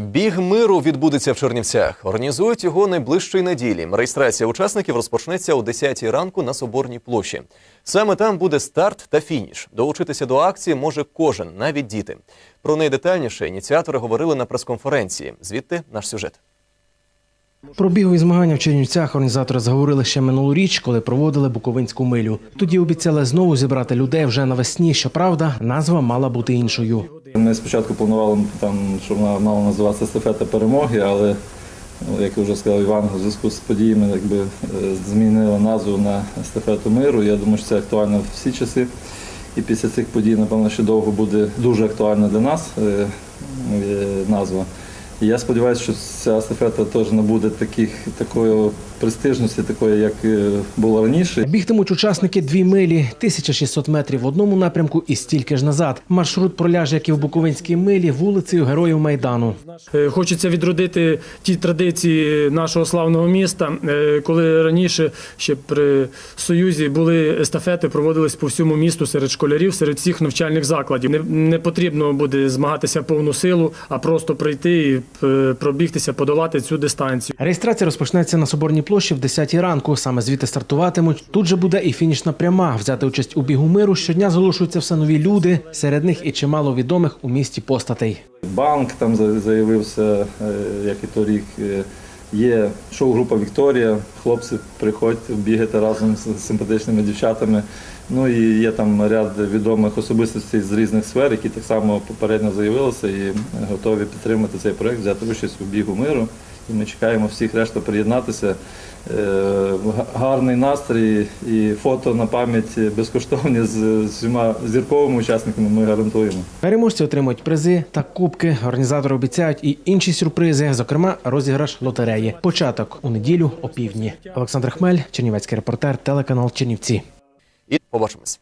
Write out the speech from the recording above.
Біг миру відбудеться в Чернівцях. Організують його найближчої неділі. Реєстрація учасників розпочнеться о 10-й ранку на Соборній площі. Саме там буде старт та фініш. Долучитися до акції може кожен, навіть діти. Про неї детальніше ініціатори говорили на прес-конференції. Звідти наш сюжет. Про бігові змагання в Чернівцях організатори заговорили ще минулоріч, коли проводили Буковинську милю. Тоді обіцяли знову зібрати людей вже навесні. Щоправда, назва мала бути іншою. Ми спочатку планували, там, що вона мала називатися стафета перемоги, але, як як вже сказав Іван, у зв'язку з подіями якби, е, змінили назву на естафету миру. Я думаю, що це актуально в всі часи. І після цих подій, напевно, ще довго буде дуже актуальна для нас е, е, назва. І я сподіваюся, що ця естафета теж набуде таких, такої престижності, такої, як е, було раніше. Бігтимуть учасники дві милі, 1600 метрів в одному напрямку і стільки ж назад. Маршрут проляже, як і в Буковинській милі, вулицею Героїв Майдану. Е, Хочеться відродити ті традиції нашого славного міста, е, коли раніше ще при Союзі були естафети, проводились по всьому місту серед школярів, серед всіх навчальних закладів. Не, не потрібно буде змагатися в повну силу, а просто прийти і е, пробігтися, подолати цю дистанцію. Реєстрація розпочнеться на Соборній площі в 10 ранку. Саме звідти стартуватимуть. Тут же буде і фінішна пряма. Взяти участь у бігу миру щодня зголошуються все нові люди. Серед них і чимало відомих у місті постатей. Банк там за- заявився, е, як і торік. Е, Є шоу-група Вікторія. Хлопці приходьте бігати разом з симпатичними дівчатами. Ну і є там ряд відомих особистостей з різних сфер, які так само попередньо заявилися і готові підтримати цей проект, взяти участь у бігу миру. І ми чекаємо всіх решта приєднатися. Га- Гарний настрій і фото на пам'ять безкоштовні з з всіма зірковими учасниками ми гарантуємо. Переможці отримують призи та кубки. Організатори обіцяють і інші сюрпризи, зокрема розіграш лотереї. Початок у неділю о півдні. Олександр Хмель, Чернівецький репортер, телеканал Чернівці. І побачимось.